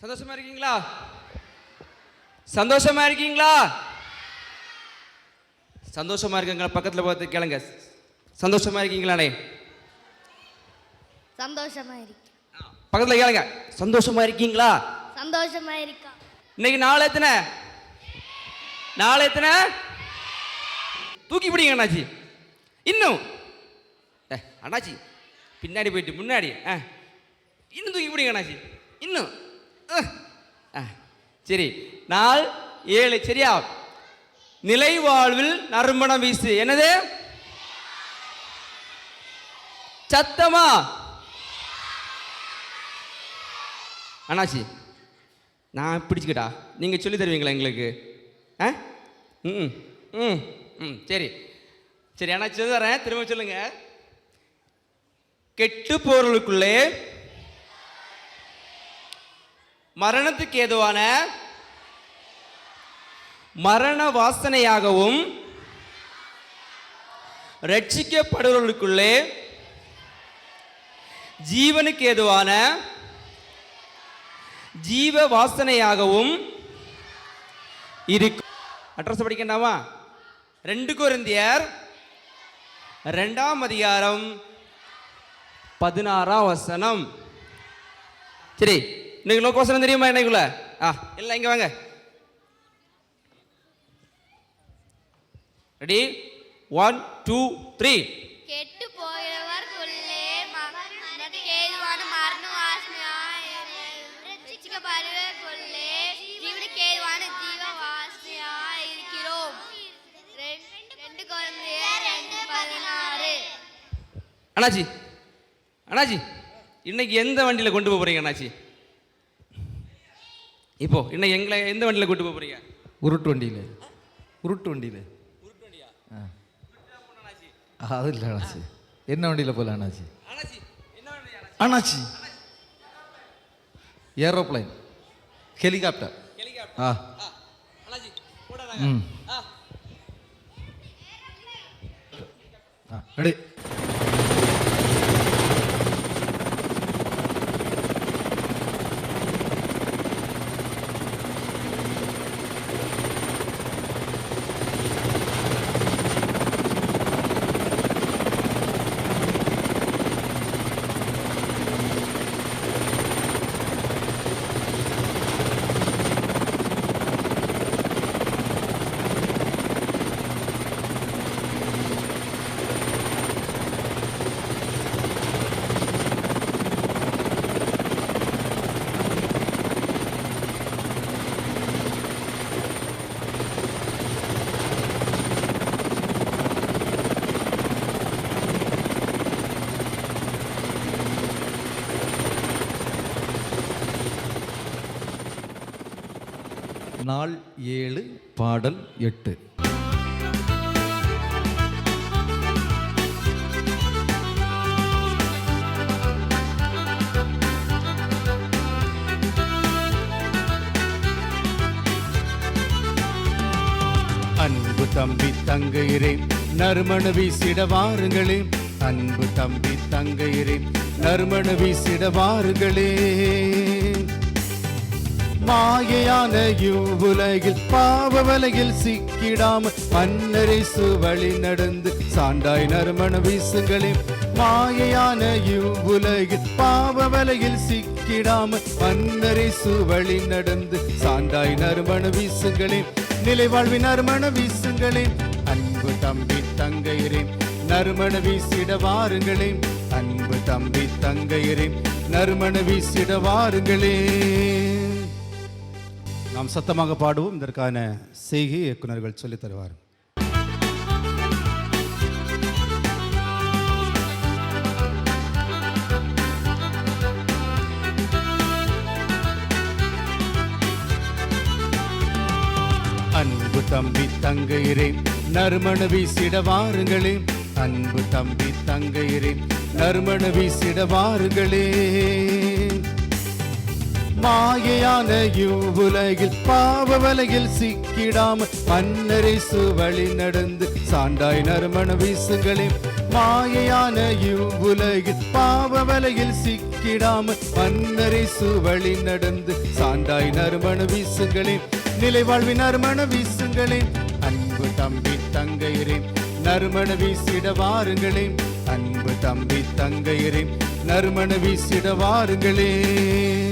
சந்தோஷமா இருக்கீங்களா? சந்தோஷமா இருக்கீங்களா? சந்தோஷமா இருக்கீங்களா? பக்கத்துல பார்த்து கேளுங்க. சந்தோஷமா இருக்கீங்களாண்ணே சந்தோஷமா இருக்கு பக்கத்துல கேளுங்க. சந்தோஷமா இருக்கீங்களா? சந்தோஷமா இருக்கா இன்னைக்கு நாள் எத்தனை? நாள் எத்தனை? தூக்கி பிடிங்க அண்ணாச்சி. இன்னும். அண்ணாச்சி பின்னாடி போயிட்டு முன்னாடி ஆ இன்னும் தூக்கி பிடிங்க அண்ணாச்சி. இன்னும். சரி. நாள் ஏழு சரியா? நிலை வாழ்வில் நறுமணம் வீசு. என்னது? சத்தமா? அண்ணாச்சி நான் பிடிச்சிக்கிட்டா. நீங்கள் சொல்லி தருவீங்களா எங்களுக்கு? ஆ? ம் ம் ம் சரி. சரி அண்ணாச்சி தரேன். திரும்ப சொல்லுங்க. கெட்டு போறவர்களுக்குள்ளே மரணத்துக்கு ஏதுவான மரண வாசனையாகவும் ரட்சிக்கப்படுவர்களுக்குள்ளே ஜீவனுக்கு ஏதுவான ஜீவ வாசனையாகவும் இருக்கும். அட்ரஸ் படிக்கண்டாமா? ரெண்டு குருந்தியர் ரெண்டாம் அதிகாரம் பதினாறாம் வசனம். சரி. இன்னைக்கு நோக்கு வசனம் தெரியுமா என்னைக்குள்ள ஆ இல்லை இங்க வாங்க. ரெடி ஒன் டூ த்ரீ கெட்டு போகிறவர்க்குள்ளே மரணத்துக்கு ஏதுவான மரண வாசனையாய் ரட்சிக்கப்படுவதற்குள்ளே ஜீவனுக்கு ஏதுவான ஜீவ வாசனையாய் இருக்கிறோம் ரெண்டு- குழந்தையர் ரெண்டு பதினாறு. அண்ணாச்சி அண்ணாச்சி இன்னைக்கு எந்த வண்டியில் கொண்டு போக போறீங்க அண்ணாச்சி? இப்போ இன்னைக்கு எங்களை எந்த வண்டியில் கொண்டு போக போறீங்க? உருட்டு வண்டியில். உருட்டு வண்டியில். ஆ. அது இல்லை அண்ணாச்சி. என்ன வண்டியில் போகல அண்ணாச்சி? அண்ணாச்சி என்ன ஏரோப்ளைன். ஹெலிகாப்டர். ஆ. ம். ரெடி. நாள் ஏழு பாடல் எட்டு. அன்பு தம்பி தங்கையரே நறுமண வீசிட வாருங்களே. அன்பு தம்பி தங்கையரே நறுமண வீசிட வாருங்களே. மாயையான இவ்வுலகில் பாவ வலையில் சிக்கிடாம மன்னரிசு வழி நடந்து சாண்டாய் நறுமண வீசுங்களே. மாயையான இவ்வுலகில் பாவ வலையில் சிக்கிடாம மன்னரிசு வழி நடந்து சாண்டாய் நறுமண வீசுங்களே. நிலை வாழ்வின் நறுமண வீசுங்களே. அன்பு தம்பி தங்கையரே நறுமண வீசிட வாருங்களே. அன்பு தம்பி தங்கையரே நறுமண வீசிட வாருங்களே. நாம் சத்தமாக பாடுவோம். இதற்கான செய்கை இயக்குனர்கள் சொல்லித் தருவார். அன்பு தம்பி தங்கையரே நறுமண வீசிட வாருங்களே. அன்பு தம்பி தங்கையரே நறுமண வீசிட வாருங்களே. மாயையான இவ்வுலகில் பாவ வலையில் சிக்கிடாம மன்னரை வழி நடந்து சாண்டாய் நறுமண வீசுங்களே. மாயையான இவ்வுலகில் பாவ வலையில் சிக்கிடாமல் மன்னரிசு வழி நடந்து சாண்டாய் நறுமண வீசுங்களே. நிலை வாழ்வின் நறுமண வீசுங்களே. அன்பு தம்பி தங்கையரே நறுமண வீசிட வாருங்களே. அன்பு தம்பி தங்கையரே நறுமண வீசிட வாருங்களேன்